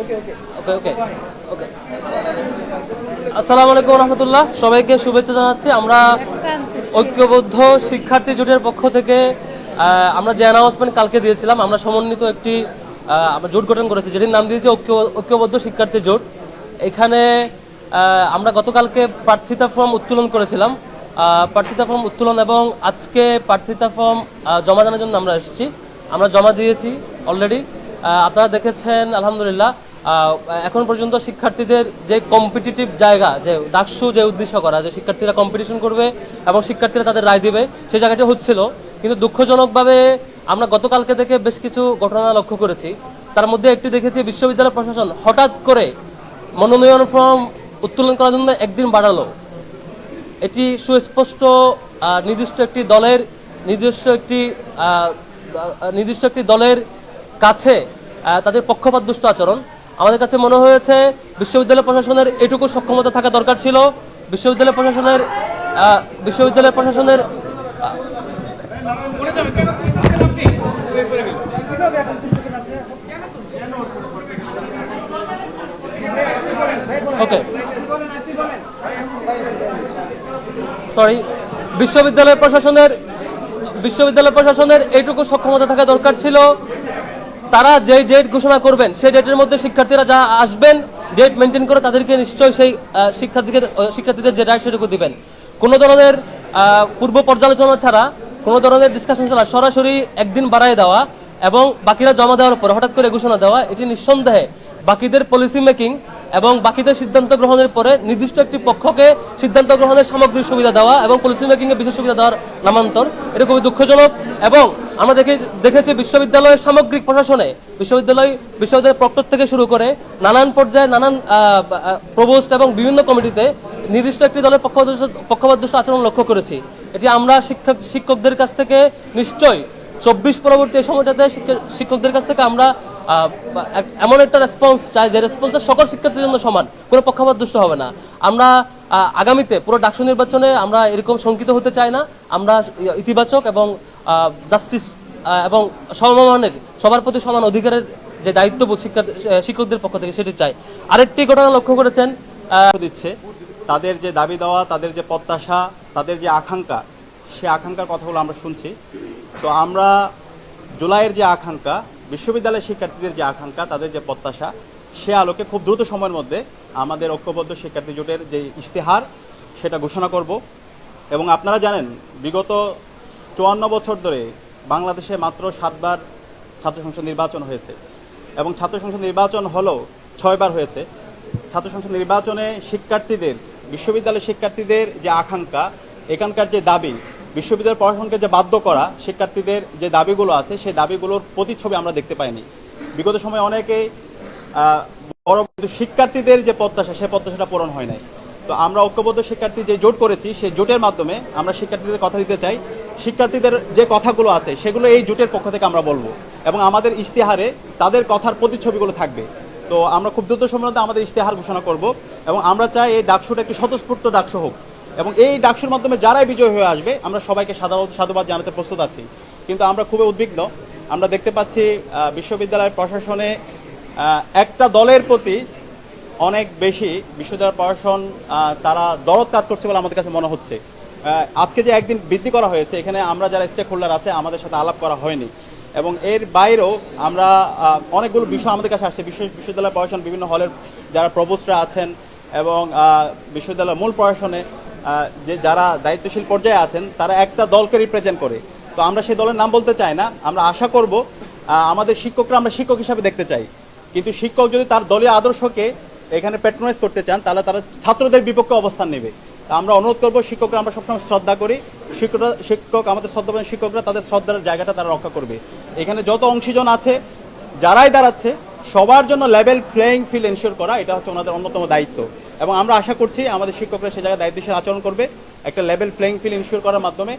ওকে ওকে ওকে আলাইকুম রহমতুল্লাহ সবাইকে শুভেচ্ছা জানাচ্ছি। আমরা ঐক্যবদ্ধ শিক্ষার্থী জোটের পক্ষ থেকে আমরা যে অ্যানাউন্সমেন্ট কালকে দিয়েছিলাম, আমরা সমন্বিত একটি জোট গঠন করেছি, যেটির নাম দিয়েছি ঐক্য, ঐক্যবদ্ধ শিক্ষার্থী জোট। এখানে আমরা গতকালকে প্রার্থিতা ফর্ম উত্তোলন করেছিলাম। প্রার্থিতা ফর্ম উত্তোলন এবং আজকে প্রার্থিতা ফর্ম জমা দেওয়ার জন্য আমরা এসেছি। আমরা জমা দিয়েছি অলরেডি আপনারা দেখেছেন, আলহামদুলিল্লাহ এখন পর্যন্ত শিক্ষার্থীদের যে কম্পিটিটিভ জায়গা, যে ডাকসু যে উদ্দেশ্য করা, যে শিক্ষার্থীরা কম্পিটিশন করবে এবং শিক্ষার্থীরা তাদের রায় দিবে সেই জায়গাটি হচ্ছিল। কিন্তু দুঃখজনকভাবে আমরা গতকালকে থেকে বেশ কিছু ঘটনা লক্ষ্য করেছি। তার মধ্যে একটি দেখেছি, বিশ্ববিদ্যালয় প্রশাসন হঠাৎ করে মনোনয়ন ফর্ম উত্তোলন করার জন্য একদিন বাড়ালো। এটি সুস্পষ্ট নির্দিষ্ট একটি দলের, নির্দিষ্ট একটি নির্দিষ্ট একটি দলের কাছে তাদের পক্ষপাত দুষ্ট আচরণ। আমাদের কাছে মনে হয়েছে বিশ্ববিদ্যালয় প্রশাসনের এটুকু সক্ষমতা থাকা দরকার ছিল। বিশ্ববিদ্যালয় প্রশাসনের বিশ্ববিদ্যালয় প্রশাসনের, ওকে। সরি বিশ্ববিদ্যালয় প্রশাসনের বিশ্ববিদ্যালয় প্রশাসনের এইটুকু সক্ষমতা থাকা দরকার ছিল। তারা যে ডেট ঘোষণা করবেন, সেই ডেটের মধ্যে শিক্ষার্থীরা যা আসবেন ডেট মেনটেন করে তাদেরকে নিশ্চয়ই সেই শিক্ষার্থীদের শিক্ষার্থীদের যে রায় সেটুকু দিবেন। কোনো ধরনের পূর্ব পর্যালোচনা ছাড়া, কোনো ধরনের ডিসকাশন ছাড়া সরাসরি একদিন বাড়ায় দেওয়া এবং বাকিরা জমা দেওয়ার পর হঠাৎ করে ঘোষণা দেওয়া, এটি নিঃসন্দেহে বাকিদের পলিসি মেকিং এবং বাকিদের সিদ্ধান্ত গ্রহণের পরে নির্দিষ্ট একটি পক্ষকে সিদ্ধান্ত গ্রহণের সামগ্রিক সুবিধা দেওয়া এবং পলিসি মেকিং এর বিশেষ সুবিধা দেওয়ার নামান্তর, এটা খুবই দুঃখজনক। এবং আমরা দেখে, দেখেছি বিশ্ববিদ্যালয়ের সামগ্রিক প্রশাসনে, বিশ্ববিদ্যালয়, বিশ্ববিদ্যালয়ের প্রক্টর থেকে শুরু করে নানান পর্যায়ে নানান প্রবোস্ট এবং বিভিন্ন কমিটিতে নির্দিষ্ট একটি দলের পক্ষপাত আচরণ লক্ষ্য করেছি। এটি আমরা শিক্ষক শিক্ষকদের কাছ থেকে নিশ্চয়ই চব্বিশ পরবর্তী সময়টাতে শিক্ষক- শিক্ষকদের কাছ থেকে আমরা এমন একটা রেসপন্স চাই যে রেসপন্সটা সকল শিক্ষার্থীর জন্য সমান, কোনো পক্ষপাত দুষ্ট হবে না। আমরা আগামীতে পুরো ডাকসু নির্বাচনে আমরা এরকম শঙ্কিত হতে চাই না। আমরা ইতিবাচক এবং জাস্টিস এবং সমমানের, সবার প্রতি সমান অধিকারের যে দায়িত্ববোধ শিক্ষার্থী শিক্ষকদের পক্ষ থেকে সেটি চাই। আরেকটি ঘটনা লক্ষ্য করেছেন দিচ্ছে, তাদের যে দাবি দেওয়া, তাদের যে প্রত্যাশা, তাদের যে আকাঙ্ক্ষা, সে আকাঙ্ক্ষার কথাগুলো আমরা শুনছি। তো আমরা জুলাইয়ের যে আকাঙ্ক্ষা বিশ্ববিদ্যালয়ের শিক্ষার্থীদের যে আকাঙ্ক্ষা, তাদের যে প্রত্যাশা, সে আলোকে খুব দ্রুত সময়ের মধ্যে আমাদের ঐক্যবদ্ধ শিক্ষার্থী জোটের যে ইশতেহার, সেটা ঘোষণা করব। এবং আপনারা জানেন, বিগত চুয়ান্ন বছর ধরে বাংলাদেশে মাত্র সাতবার ছাত্র সংসদ নির্বাচন হয়েছে। এবং ছাত্র সংসদ নির্বাচন হলেও ছয়বার হয়েছে। ছাত্র সংসদ নির্বাচনে শিক্ষার্থীদের, বিশ্ববিদ্যালয়ের শিক্ষার্থীদের যে আকাঙ্ক্ষা, এখানকার যে দাবি বিশ্ববিদ্যালয় প্রশাসনকে যে বাধ্য করা শিক্ষার্থীদের যে দাবিগুলো আছে সেই দাবিগুলোর প্রতিচ্ছবি আমরা দেখতে পাইনি। বিগত সময়ে অনেকে আহ, বড় শিক্ষার্থীদের যে প্রত্যাশা সে প্রত্যাশাটা পূরণ হয় নাই। তো আমরা ঐক্যবদ্ধ শিক্ষার্থী যে জোট করেছি সেই জোটের মাধ্যমে আমরা শিক্ষার্থীদের কথা দিতে চাই। শিক্ষার্থীদের যে কথাগুলো আছে সেগুলো এই জোটের পক্ষ থেকে আমরা বলব। এবং আমাদের ইশতেহারে তাদের কথার প্রতিচ্ছবিগুলো থাকবে। তো আমরা খুব দ্রুত মধ্যে আমাদের ইশতেহার ঘোষণা করব। এবং আমরা চাই এই ডাকসুটা একটি স্বতঃস্ফূর্ত ডাকসু হোক। এবং এই ডাকসুর মাধ্যমে যারাই বিজয় হয়ে আসবে, আমরা সবাইকে সাধুবাদ সাধুবাদ জানাতে প্রস্তুত আছি। কিন্তু আমরা খুবই উদ্বিগ্ন। আমরা দেখতে পাচ্ছি বিশ্ববিদ্যালয়ের প্রশাসনে একটা দলের প্রতি অনেক বেশি বিশ্ববিদ্যালয় প্রশাসন তারা দরদ কাজ করছে বলে আমাদের কাছে মনে হচ্ছে। আজকে যে একদিন বৃদ্ধি করা হয়েছে, এখানে আমরা যারা স্টেক হোল্ডার আছে, আমাদের সাথে আলাপ করা হয়নি। এবং এর বাইরেও আমরা অনেকগুলো বিষয় আমাদের কাছে আসছে। বিশ্ব বিশ্ববিদ্যালয় প্রশাসন, বিভিন্ন হলের যারা প্রবোস্টরা আছেন এবং বিশ্ববিদ্যালয়ের মূল প্রশাসনে যে যারা দায়িত্বশীল পর্যায়ে আছেন, তারা একটা দলকে রিপ্রেজেন্ট করে। তো আমরা সেই দলের নাম বলতে চাই না। আমরা আশা করব আমাদের শিক্ষকরা আমরা শিক্ষক হিসাবে দেখতে চাই। কিন্তু শিক্ষক যদি তার দলীয় আদর্শকে এখানে প্যাট্রোনাইজ করতে চান, তাহলে তারা ছাত্রদের বিপক্ষে অবস্থান নেবে। আমরা অনুরোধ করব, শিক্ষকরা আমরা সবসময় শ্রদ্ধা করি। শিক্ষকরা, শিক্ষক, আমাদের শ্রদ্ধাবান শিক্ষকরা তাদের শ্রদ্ধার জায়গাটা তারা রক্ষা করবে। এখানে যত অংশীজন আছে, যারাই দাঁড়াচ্ছে, সবার জন্য লেভেল প্লেয়িং ফিল্ড এনশিওর করা, এটা হচ্ছে ওনাদের অন্যতম দায়িত্ব। এবং আমরা আশা করছি আমাদের শিক্ষকরা সে জায়গায় দায়িত্বশীল আচরণ করবে। একটা লেভেল প্লেয়িং ফিল্ড ইনশিওর করার মাধ্যমে